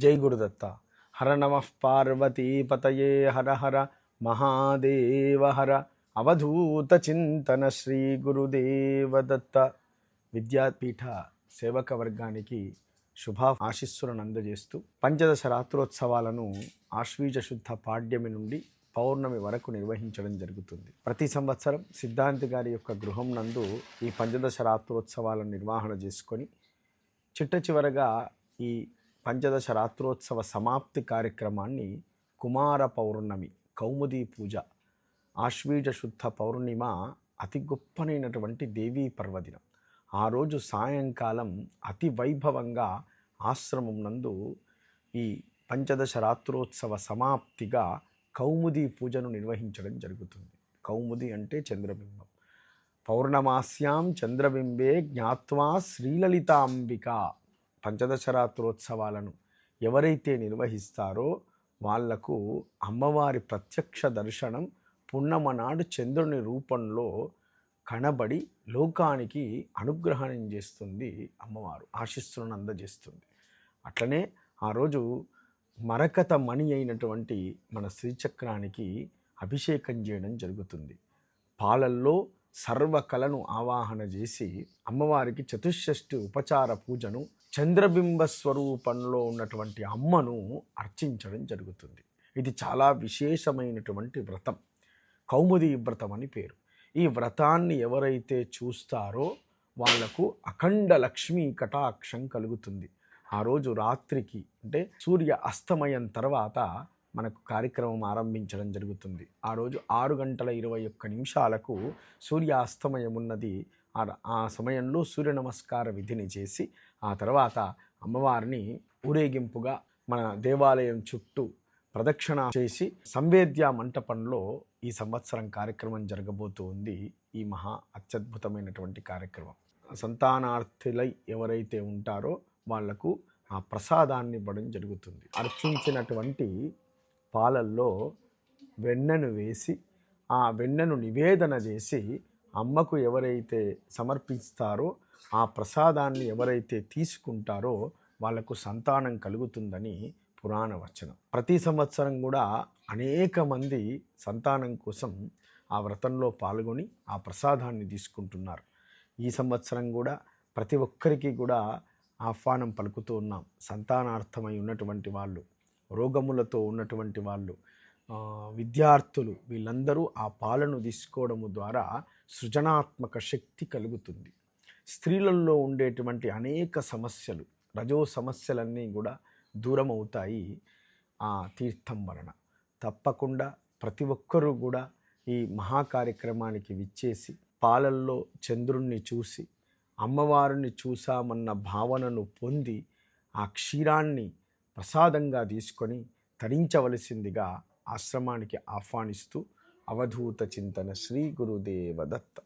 జై గురుదత్త. హర నమ పార్వతీపతయే హర హర మహాదేవ హర. అవధూత చింతన శ్రీ గురుదేవదత్త. విద్యాపీఠ సేవక వర్గానికి శుభ ఆశీస్సులను అందజేస్తూ పంచదశ రాత్రోత్సవాలను ఆశ్వీజ శుద్ధ పాడ్యమి నుండి పౌర్ణమి వరకు నిర్వహించడం జరుగుతుంది. ప్రతి సంవత్సరం సిద్ధాంతి గారి యొక్క గృహం నందు ఈ పంచదశ రాత్రోత్సవాలను నిర్వహణ చేసుకొని చిట్ట చివరగా ఈ పంచదశ రాత్రోత్సవ సమాప్తి కార్యక్రమాన్ని కుమార పౌర్ణమి కౌముదీ పూజ ఆశ్వీజ శుద్ధ పౌర్ణిమ అతి గొప్పనైనటువంటి దేవీ పర్వదినం. ఆ రోజు సాయంకాలం అతి వైభవంగా ఆశ్రమం నందు ఈ పంచదశ రాత్రోత్సవ సమాప్తిగా కౌముదీ పూజను నిర్వహించడం జరుగుతుంది. కౌముది అంటే చంద్రబింబం. పౌర్ణమాస్యాం చంద్రబింబే జ్ఞాత్వా శ్రీలలితాంబిక. పంచదశరాత్రోత్సవాలను ఎవరైతే నిర్వహిస్తారో వాళ్ళకు అమ్మవారి ప్రత్యక్ష దర్శనం పున్నమనాడు చంద్రుని రూపంలో కనబడి లోకానికి అనుగ్రహణం చేస్తుంది అమ్మవారు ఆశిస్సులను అందజేస్తుంది. అట్లనే ఆ రోజు మరకత మణి అయినటువంటి మన శ్రీచక్రానికి అభిషేకం చేయడం జరుగుతుంది. పాలల్లో సర్వకళను ఆవాహన చేసి అమ్మవారికి చతుషష్ఠి ఉపచార పూజను చంద్రబింబ స్వరూపంలో ఉన్నటువంటి అమ్మను అర్చించడం జరుగుతుంది. ఇది చాలా విశేషమైనటువంటి వ్రతం. కౌముది వ్రతం అని పేరు. ఈ వ్రతాన్ని ఎవరైతే చూస్తారో వాళ్ళకు అఖండ లక్ష్మీ కటాక్షం కలుగుతుంది. ఆ రోజు రాత్రికి అంటే సూర్య అస్తమయం తర్వాత మనకు కార్యక్రమం ఆరంభించడం జరుగుతుంది. ఆ రోజు ఆరు గంటల ఇరవై ఒక్క నిమిషాలకు సూర్యాస్తమయం ఉన్నది ఆ- ఆ సమయంలో సూర్య నమస్కార విధిని చేసి ఆ తర్వాత అమ్మవారిని ఊరేగింపుగా మన దేవాలయం చుట్టూ ప్రదక్షిణ చేసి సంవేద్య మంటపంలో ఈ సంవత్సరం కార్యక్రమం జరగబోతూ ఉంది. ఈ మహా అత్యద్భుతమైనటువంటి కార్యక్రమం. సంతానార్థులై ఎవరైతే ఉంటారో వాళ్ళకు ఆ ప్రసాదాన్ని ఇవ్వడం జరుగుతుంది. అర్చించినటువంటి పాలల్లో వెన్నను వేసి ఆ వెన్నను నివేదన చేసి అమ్మకు ఎవరైతే సమర్పిస్తారో ఆ ప్రసాదాన్ని ఎవరైతే తీసుకుంటారో వాళ్ళకు సంతానం కలుగుతుందని పురాణ వచనం. ప్రతి సంవత్సరం కూడా అనేక మంది సంతానం కోసం ఆ వ్రతంలో పాల్గొని ఆ ప్రసాదాన్ని తీసుకుంటున్నారు. ఈ సంవత్సరం కూడా ప్రతి ఒక్కరికి కూడా ఆహ్వానం పలుకుతూ ఉన్నాం. సంతానార్థమై ఉన్నటువంటి వాళ్ళు రోగములతో ఉన్నటువంటి వాళ్ళు విద్యార్థులు వీళ్ళందరూ ఆ పాలను తీసుకోవడము ద్వారా సృజనాత్మక శక్తి కలుగుతుంది. స్త్రీలలో ఉండేటువంటి అనేక సమస్యలు రజో సమస్యలన్నీ కూడా దూరం అవుతాయి ఆ తీర్థం వలన. తప్పకుండా ప్రతి ఒక్కరూ కూడా ఈ మహా కార్యక్రమానికి విచ్చేసి పాలల్లో చంద్రుణ్ణి చూసి అమ్మవారిని చూసామన్న భావనను పొంది ఆ క్షీరాన్ని ప్రసాదంగా తీసుకొని తరించవలసిందిగా ఆశ్రమానికి ఆహ్వానిస్తూ అవధూత చింతన శ్రీ గురుదేవ దత్త.